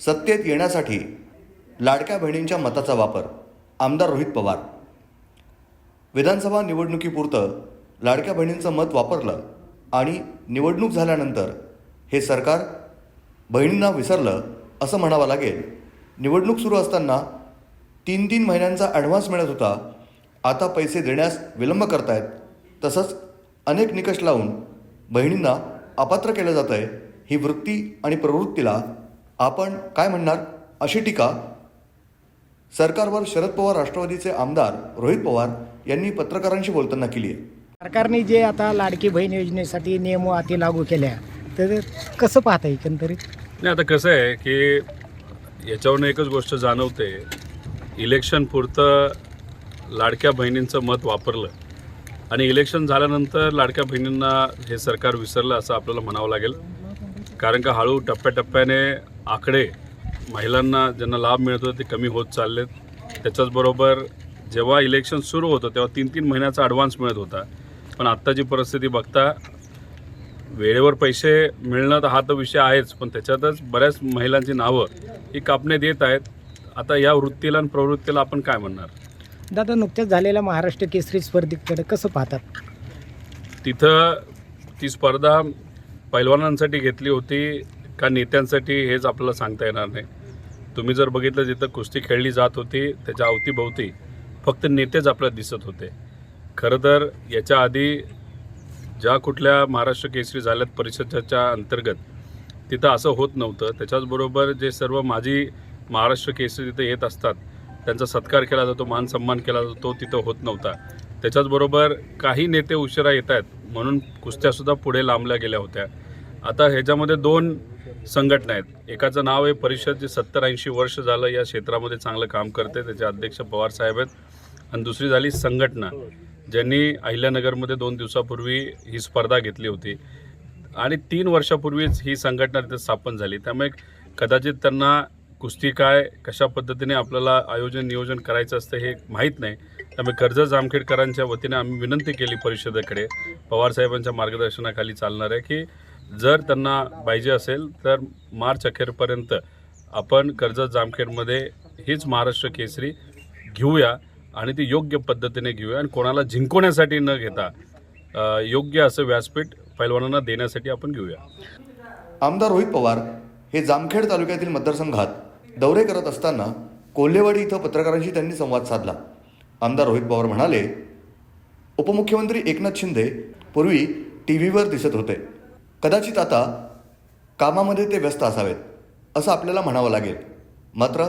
सत्तेत येण्यासाठी लाडक्या बहिणींच्या मताचा वापर आमदार रोहित पवार. विधानसभा निवडणुकीपुरतं लाडक्या बहिणींचं मत वापरलं आणि निवडणूक झाल्यानंतर हे सरकार बहिणींना विसरलं असं म्हणावं लागेल. निवडणूक सुरू असताना तीन तीन महिन्यांचा ॲडव्हान्स मिळत होता. आता पैसे देण्यास विलंब करतायत. तसंच अनेक निकष लावून बहिणींना अपात्र केलं जातं आहे ही वृत्ती आणि प्रवृत्तीला आपण काय म्हणणार? अशी टीका सरकारवर शरद पवार राष्ट्रवादीचे आमदार रोहित पवार यांनी पत्रकारांशी बोलताना केली आहे. सरकारने जे आता लाडकी बहीण योजनेसाठी नियम अटी लागू केल्या तर कसं पाहता एकंदरीत? नाही आता कसं आहे की याच्यावरून एकच गोष्ट जाणवते. इलेक्शन पुरतं लाडक्या बहिणींचं मत वापरलं आणि इलेक्शन झाल्यानंतर लाडक्या बहिणींना हे सरकार विसरलं असं आपल्याला म्हणावं लागेल. कारण का हळू टप्प्याटप्प्याने आकडे महिलांना ज्यांना लाभ मिळत होते ते कमी होत चाललेत. त्याच्याचबरोबर जेव्हा इलेक्शन सुरू होतं तेव्हा तीन तीन महिन्याचा ॲडव्हान्स मिळत होता. पण आत्ताची परिस्थिती बघता वेळेवर पैसे मिळणं तर हा तर विषय आहेच पण त्याच्यातच बऱ्याच महिलांची नावं ही कापण्यात येत आहेत. आता या वृत्तीला आणि प्रवृत्तीला आपण काय म्हणणार? दादा नुकत्याच झालेल्या महाराष्ट्र केसरी स्पर्धेकडे कसं पाहतात? तिथं ती स्पर्धा पैलवानांसाठी घेतली होती. का नेत्यांसाठी हेच आपल्याला सांगता येणार नाही. तुम्ही जर बघितलं जिथं कुस्ती खेळली जात होती त्याच्या अवतीभोवती फक्त नेतेच आपल्याला दिसत होते. खरं तर याच्या आधी ज्या कुठल्या महाराष्ट्र केसरी झाल्यात परिषदेच्या अंतर्गत तिथं असं होत नव्हतं. त्याच्याचबरोबर जे सर्व माजी महाराष्ट्र केसरी तिथं येत असतात त्यांचा सत्कार केला जातो मान सन्मान केला जातो तिथं होत नव्हता. त्याच्याचबरोबर काही नेते उशिरा येत आहेत म्हणून कुस्त्यासुद्धा पुढे लांबल्या गेल्या होत्या. आता ह्याच्यामध्ये दोन संघटना आहेत. एकाचं नाव आहे परिषद जे सत्तर ऐंशी वर्ष झालं या क्षेत्रामध्ये चांगलं काम करते त्याचे अध्यक्ष पवार साहेब आहेत. आणि दुसरी झाली संघटना ज्यांनी अहिल्यानगरमध्ये दोन दिवसापूर्वी ही स्पर्धा घेतली होती. आणि तीन वर्षापूर्वीच ही संघटना तिथे स्थापन झाली. त्यामुळे कदाचित त्यांना कुस्ती काय कशा पद्धतीने आपल्याला आयोजन नियोजन करायचं असतं हे माहीत नाही. त्यामुळे कर्जत जामखेडकरांच्या वतीने आम्ही विनंती केली परिषदेकडे. पवारसाहेबांच्या मार्गदर्शनाखाली चालणार आहे की जर त्यांना पाहिजे असेल तर मार्च अखेरपर्यंत आपण कर्जत जामखेडमध्ये हीच महाराष्ट्र केसरी घेऊया आणि ती योग्य पद्धतीने घेऊया आणि कोणाला जिंकवण्यासाठी न घेता योग्य असं व्यासपीठ पैलवानांना देण्यासाठी आपण घेऊया. आमदार रोहित पवार हे जामखेड तालुक्यातील मतदारसंघात दौरे करत असताना कोल्हेवाडी इथं पत्रकारांशी त्यांनी संवाद साधला. आमदार रोहित पवार म्हणाले उपमुख्यमंत्री एकनाथ शिंदे पूर्वी टी व्हीवर दिसत होते. कदाचित आता कामामध्ये ते व्यस्त असावेत असं आपल्याला म्हणावं लागेल. मात्र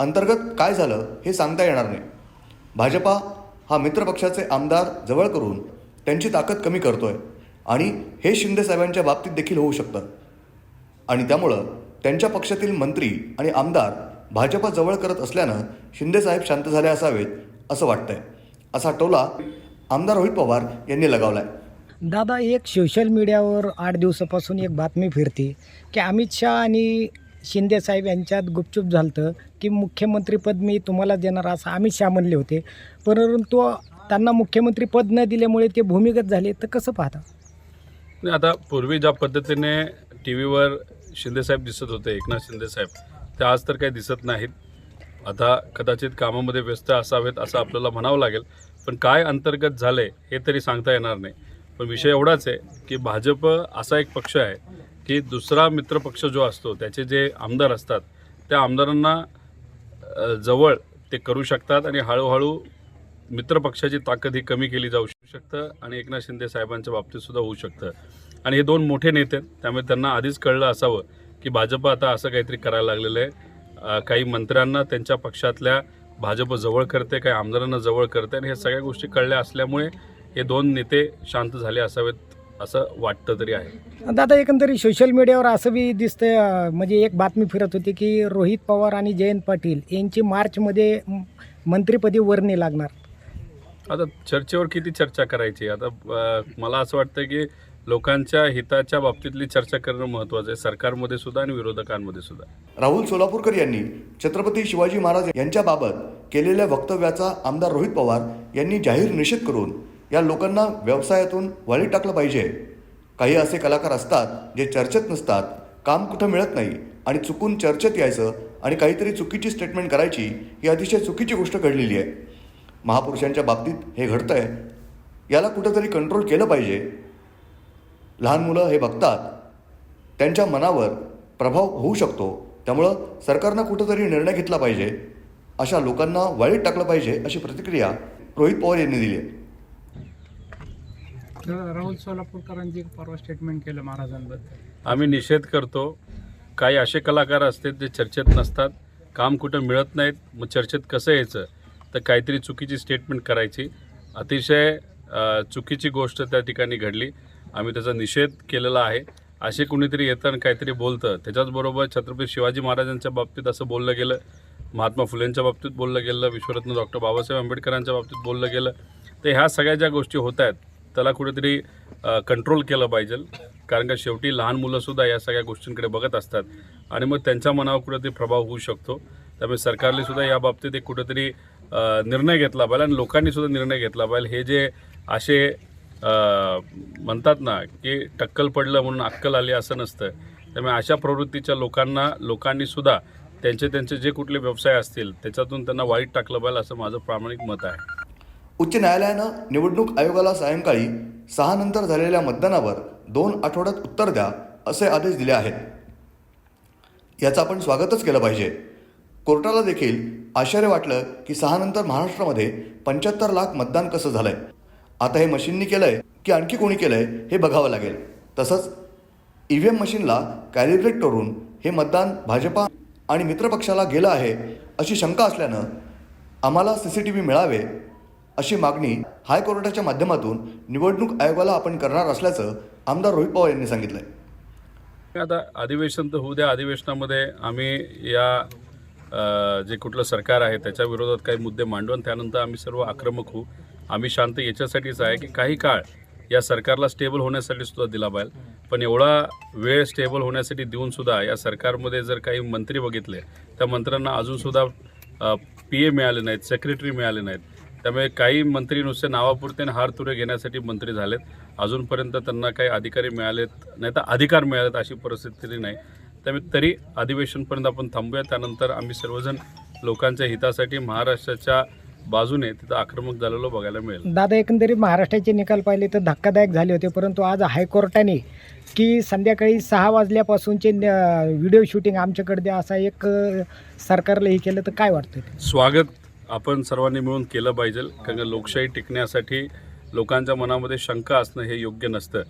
अंतर्गत काय झालं हे सांगता येणार नाही. भाजपा हा मित्रपक्षाचे आमदार जवळ करून त्यांची ताकद कमी करतो आहे आणि हे शिंदे साहेबांच्या बाबतीत देखील होऊ शकतं. आणि त्यामुळं त्यांच्या पक्षातील मंत्री आणि आमदार भाजपा जवळ करत असल्यानं शिंदेसाहेब शांत झाले असावेत असं वाटतंय. असा टोला आमदार रोहित पवार यांनी लगावला आहे दादा एक सोशल मीडियावर आठ दिवसापासून एक बातमी फिरते की अमित शहा आणि शिंदे साहेब यांच्यात गुपचूप झालं की मुख्यमंत्रीपद मी तुम्हाला देणार असं अमित शहा म्हणले होते. परंतु त्यांना मुख्यमंत्रीपद न दिल्यामुळे ते भूमिगत झाले. तर कसं पाहता? आता पूर्वी ज्या पद्धतीने टी व्हीवर शिंदेसाहेब दिसत होते एकनाथ शिंदेसाहेब ते आज तर काही दिसत नाहीत. आता कदाचित कामामध्ये व्यस्त असावेत असं आपल्याला म्हणावं लागेल पण काय अंतर्गत झालं आहे हे तरी सांगता येणार नाही. पण विषय एवढाच आहे की भाजप असा एक पक्ष आहे की दुसरा मित्रपक्ष जो असतो त्याचे जे आमदार असतात त्या आमदारांना जवळ ते करू शकतात आणि हळूहळू मित्रपक्षाची ताकद ही कमी केली जाऊ शकतं आणि एकनाथ शिंदे साहेबांच्या बाबतीतसुद्धा होऊ शकतं. आणि हे दोन मोठे नेते आहेत त्यामुळे त्यांना आधीच कळलं असावं की भाजप आता असं काहीतरी करायला लागलेलं आहे. काही मंत्र्यांना त्यांच्या पक्षातल्या भाजप जवळ करते काही आमदारांना जवळ करते आणि ह्या सगळ्या गोष्टी कळल्या असल्यामुळे हे दोन नेते शांत झाले असावेत असं वाटतं तरी आहे. दादा एकंदरीत सोशल मीडियावर असं बी दिसतंय अं, म्हणजे एक बातमी फिरत होती की रोहित पवार आणि जयंत पाटील यांची मार्चमध्ये म- मंत्रिपदी वर्णी लागणार. आता चर्चेवर किती चर्चा करायची? आता मला असं वाटतं की लोकांच्या हिताच्या बाबतीतली चर्चा करणं महत्त्वाचं आहे सरकारमध्ये सुद्धा आणि विरोधकांमध्ये सुद्धा. राहुल सोलापूरकर यांनी छत्रपती शिवाजी महाराज यांच्याबाबत केलेल्या वक्तव्याचा आमदार रोहित पवार यांनी जाहीर निषेध करून या लोकांना व्यवसायातून वळी टाकलं पाहिजे. काही असे कलाकार असतात जे चर्चेत नसतात काम कुठं मिळत नाही आणि चुकून चर्चेत यायचं आणि काहीतरी चुकीची स्टेटमेंट करायची ही अतिशय चुकीची गोष्ट घडलेली आहे. महापुरुषांच्या बाबतीत हे घडतं आहे याला कुठंतरी कंट्रोल केलं पाहिजे. लहान मुलं हे बघतात. त्यांच्या मनावर प्रभाव होऊ शकतो. त्यामुळं सरकारनं कुठंतरी निर्णय घेतला पाहिजे. अशा लोकांना वाळीत टाकलं पाहिजे अशी प्रतिक्रिया रोहित पवार यांनी दिली आहे. राहुल सोलापूरकरांची परवा स्टेटमेंट केलं महाराजांबद्दल. आम्ही निषेध करतो काही असे कलाकार असतात जे चर्चेत नसतात काम कुठं मिळत नाहीत मग चर्चेत कसं यायचं? तर काहीतरी चुकीची स्टेटमेंट करायची. अतिशय चुकीची गोष्ट त्या ठिकाणी घडली. आम्ही त्याचा निषेध केलेला आहे. असे कुणीतरी येतं आणि काहीतरी बोलतं. त्याच्याचबरोबर छत्रपती शिवाजी महाराजांच्या बाबतीत असं बोललं गेलं. महात्मा फुलेंच्या बाबतीत बोललं गेलं. विश्वरत्न डॉक्टर बाबासाहेब आंबेडकरांच्या बाबतीत बोललं गेलं. तर ह्या सगळ्या ज्या गोष्टी होत आहेत त्याला कुठेतरी कंट्रोल केलं पाहिजे. कारण का शेवटी लहान मुलंसुद्धा या सगळ्या गोष्टींकडे बघत असतात. आणि मग त्यांच्या मनावर कुठेतरी प्रभाव होऊ शकतो. त्यामुळे सरकारने सुद्धा या बाबतीत एक कुठेतरी निर्णय घेतला पाहिजे आणि लोकांनी सुद्धा निर्णय घेतला पाहिजे. हे जे असे म्हणतात ना की टक्कल पडलं म्हणून अक्कल आली असं नसतं. त्यामुळे अशा प्रवृत्तीच्या लोकांना लोकांनी सुद्धा त्यांचे त्यांचे जे कुठले व्यवसाय असतील त्याच्यातून त्यांना वाईट टाकलं पाहिजे असं माझं प्रामाणिक मत आहे. उच्च न्यायालयानं निवडणूक आयोगाला सायंकाळी सहा नंतर झालेल्या मतदानावर दोन आठवड्यात उत्तर द्या असे आदेश दिले आहेत. याचं आपण स्वागतच केलं पाहिजे. कोर्टाला देखील आश्चर्य वाटलं की सहानंतर महाराष्ट्रामध्ये पंच्याहत्तर लाख मतदान कसं झालंय? आता हे मशीननी केलंय की आणखी कोणी केलंय हे बघावं लागेल. तसंच ई व्ही एम मशीनला कॅलिब्रेट करून हे मतदान भाजपा आणि मित्रपक्षाला गेलं आहे अशी शंका असल्यानं आम्हाला सी सी टी व्ही मिळावे अशी मागणी हायकोर्टाच्या माध्यमातून निवडणूक आयोगाला आपण करणार असल्याचं आमदार रोहित पवार यांनी सांगितलंय. आता अधिवेशन तर होऊ द्या अधिवेशनामध्ये आम्ही या जे कुठलं सरकार आहे त्याच्या विरोधात काही मुद्दे मांडू आणि त्यानंतर आम्ही सर्व आक्रमक होऊ. आम्ही शांत याच्यासाठीच आहे की काही काळ या सरकारला स्टेबल होण्यासाठी सुद्धा दिला पाहिजे. पण एवढा वेळ स्टेबल होण्यासाठी देऊन सुद्धा या सरकारमध्ये जर काही मंत्री बघितले त्या मंत्र्यांना अजूनसुद्धा पी ए मिळाले नाहीत सेक्रेटरी मिळाले नाहीत. त्यामुळे काही मंत्री नुसते नावापुरते आणि हार तुरे घेण्यासाठी मंत्री झालेत. अजूनपर्यंत त्यांना काही अधिकारी मिळालेत नाही तर अधिकार मिळालेत अशी परिस्थिती नाही. त्यामुळे तरी अधिवेशनपर्यंत आपण थांबूया. त्यानंतर आम्ही सर्वजण लोकांच्या हितासाठी महाराष्ट्राच्या बाजूने तिथं आक्रमक झालेलो बघायला मिळेल. दादा एकंदरीत महाराष्ट्राचे निकाल पाहिले तर धक्कादायक झाले होते परंतु आज हायकोर्टाने की संध्याकाळी सहा वाजल्यापासूनचे व्हिडिओ शूटिंग आमच्याकडे द्या असा एक सरकारला हे केलं तर काय वाटतं? स्वागत आपण सर्वांनी मिळून केलं पाहिजे. कारण लोकशाही टिकण्यासाठी लोकांच्या मनामध्ये शंका असणं हे योग्य नसतं.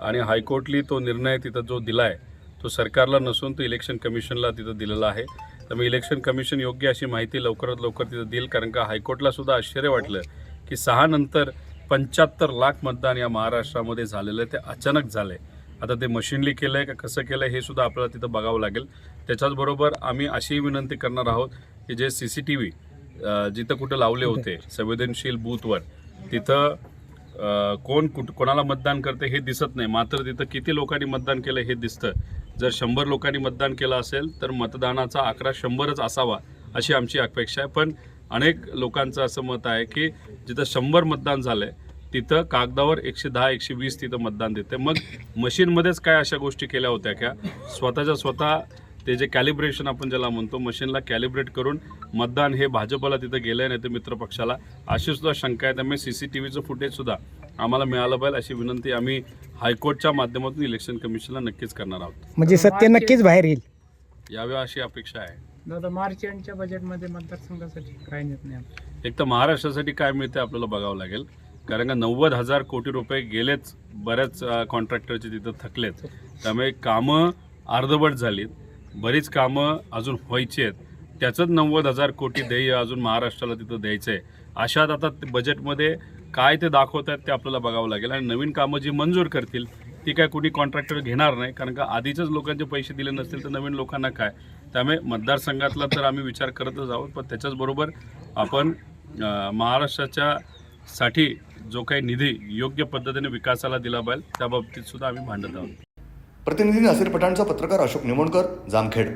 आणि हायकोर्टली तो निर्णय तिथं जो दिला आहे तो सरकारला नसून तो इलेक्शन कमिशनला तिथं दिलेला आहे. त्यामुळे इलेक्शन कमिशन योग्य अशी माहिती लवकरात लवकर तिथं देईल. कारण का हायकोर्टला सुद्धा आश्चर्य वाटलं की सहा नंतर पंच्याहत्तर लाख मतदान या महाराष्ट्रामध्ये झालेलं आहे. ते अचानक झालं आहे आता ते मशीनली केलं आहे का कसं केलं आहे हे सुद्धा आपल्याला तिथं बघावं लागेल. त्याच्याचबरोबर आम्ही अशीही विनंती करणार आहोत की जे सी सी टी व्ही जिथं कुठं लावले होते संवेदनशील बूथवर तिथं कोण कुठ कोणाला मतदान करते हे दिसत नाही. मात्र तिथं किती लोकांनी मतदान केलं हे दिसतं. जर शंभर लोकांनी मतदान केलं असेल तर मतदानाचा आकडा शंभरच असावा अशी आमची अपेक्षा आहे. पण अनेक लोकांचं असं मत आहे की जिथं शंभर मतदान झालं आहे तिथं कागदावर एकशे दहा एकशे वीस तिथं मतदान देते. मग मशीनमध्येच काय अशा गोष्टी केल्या होत्या का? स्वतःच्या स्वतः ते जे कॅलिब्रेशन आपण ज्याला म्हणतो मशीनला कॅलिब्रेट करून मतदान हे भाजपला तिथं गेलं आहे नाही तर मित्रपक्षाला अशी सुद्धा शंका आहे. त्यामुळे सी सी टी व्हीचं फुटेजसुद्धा आम्हाला मिळालं पाहिजे अशी विनंती आम्ही हायकोर्टच्या माध्यमातून इलेक्शन कमिशनला नक्कीच करणार आहोत. म्हणजे सत्य नक्कीच बाहेर येईल. यावेळी अशी अपेक्षा आहे. दादा मार्च एंडच्या बजेटमध्ये मतदारसंघासाठी काय निर्णय? एक तर महाराष्ट्रासाठी काय मिळते आपल्याला बघावं लागेल. कारण का नव्वद हजार कोटी रुपये गेलेच बऱ्याच कॉन्ट्रॅक्टरचे तिथं थकलेत. त्यामुळे कामं अर्धवट झालीत. बरीच कामं अजून व्हायची आहेत. त्याचंच नव्वद हजार कोटी ध्येय अजून महाराष्ट्राला तिथं द्यायचं आहे अशात आता बजेटमध्ये काय ते दाखवत आहेत ते आपल्याला बघावं लागेल. आणि नवीन कामं जी मंजूर करतील ती काय कुणी कॉन्ट्रॅक्टर घेणार नाही. कारण का आधीच्याच लोकांचे पैसे दिले नसतील तर नवीन लोकांना काय? त्यामुळे मतदारसंघातला तर आम्ही विचार करतच आहोत. पण त्याच्याचबरोबर आपण महाराष्ट्राच्या साठी जो काही निधी योग्य पद्धतीने विकासाला दिला पाहिजे त्या सुद्धा आम्ही भांडत आहोत. प्रतिनिधी नासिर पठाणचा पत्रकार अशोक निमोणकर जामखेड.